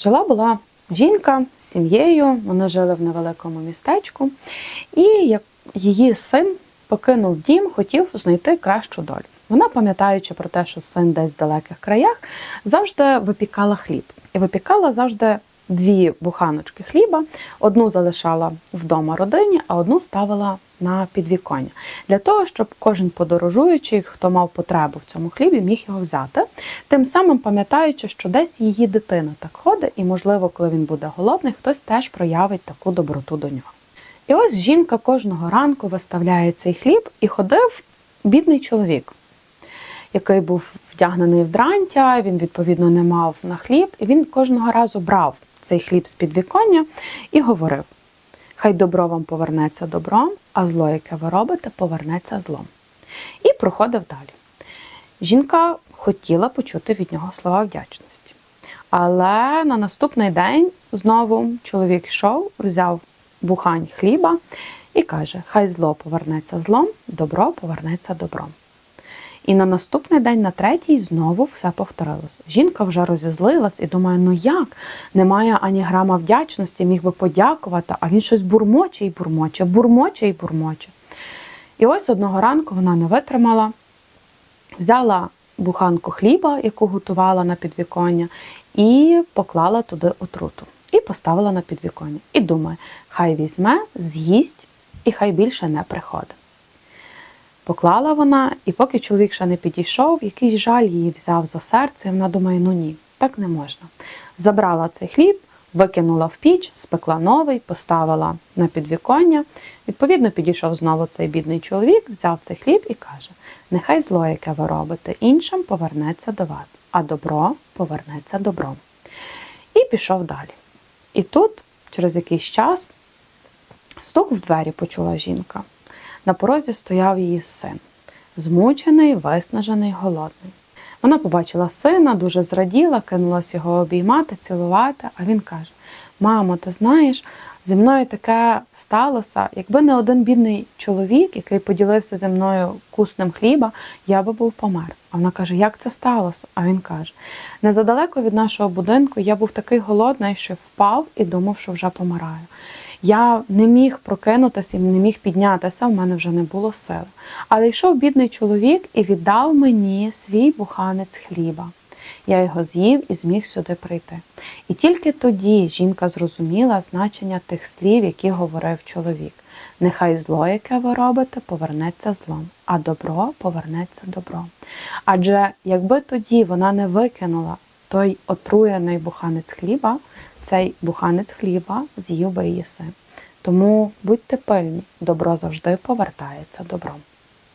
Жила була жінка з сім'єю, вони жили в невеликому містечку, і її син покинув дім, хотів знайти кращу долю. Вона, пам'ятаючи про те, що син десь в далеких краях, завжди випікала хліб. І випікала завжди дві буханочки хліба. Одну залишала вдома родині, а одну ставила на підвіконня. Для того, щоб кожен подорожуючий, хто мав потребу в цьому хлібі, міг його взяти. Тим самим пам'ятаючи, що десь її дитина так ходить, і, можливо, коли він буде голодний, хтось теж проявить таку доброту до нього. І ось жінка кожного ранку виставляє цей хліб і ходив бідний чоловік, який був вдягнений в дрантя, він, відповідно, не мав на хліб, і він кожного разу брав цей хліб з підвіконня і говорив: Хай добро вам повернеться добром, а зло, яке ви робите, повернеться злом. І проходив далі. Жінка хотіла почути від нього слова вдячності. Але на наступний день знову чоловік йшов, взяв бухань хліба і каже: Хай зло повернеться злом, добро повернеться добром. І на наступний день, на третій, знову все повторилось. Жінка вже розізлилась і думає: ну як? Немає ані грама вдячності, міг би подякувати, а він щось бурмоче і бурмоче, бурмоче і бурмоче. І ось одного ранку вона не витримала, взяла буханку хліба, яку готувала на підвіконня, і поклала туди отруту. І поставила на підвіконня. І думає, хай візьме, з'їсть, і хай більше не приходить. Поклала вона, і поки чоловік ще не підійшов, якийсь жаль її взяв за серце, і вона думає, ну ні, так не можна. Забрала цей хліб, викинула в піч, спекла новий, поставила на підвіконня. Відповідно, підійшов знову цей бідний чоловік, взяв цей хліб і каже: Нехай зло, яке ви робите, іншим повернеться до вас, а добро повернеться добром. І пішов далі. І тут, через якийсь час, стук в двері почула жінка. На порозі стояв її син, змучений, виснажений, голодний. Вона побачила сина, дуже зраділа, кинулась його обіймати, цілувати, а він каже: Мамо, ти знаєш, зі мною таке сталося, якби не один бідний чоловік, який поділився зі мною куснем хліба, я би був помер. А вона каже, як це сталося? А він каже: незадалеко від нашого будинку я був такий голодний, що впав і думав, що вже помираю. Я не міг прокинутися не міг піднятися, в мене вже не було сили. Але йшов бідний чоловік і віддав мені свій буханець хліба. Я його з'їв і зміг сюди прийти. І тільки тоді жінка зрозуміла значення тих слів, які говорив чоловік. Нехай зло, яке ви робите, повернеться злом, а добро повернеться добром. Адже якби тоді вона не викинула той отруєний буханець хліба, цей буханець хліба з'їв би її. Тому будьте пильні, добро завжди повертається добром.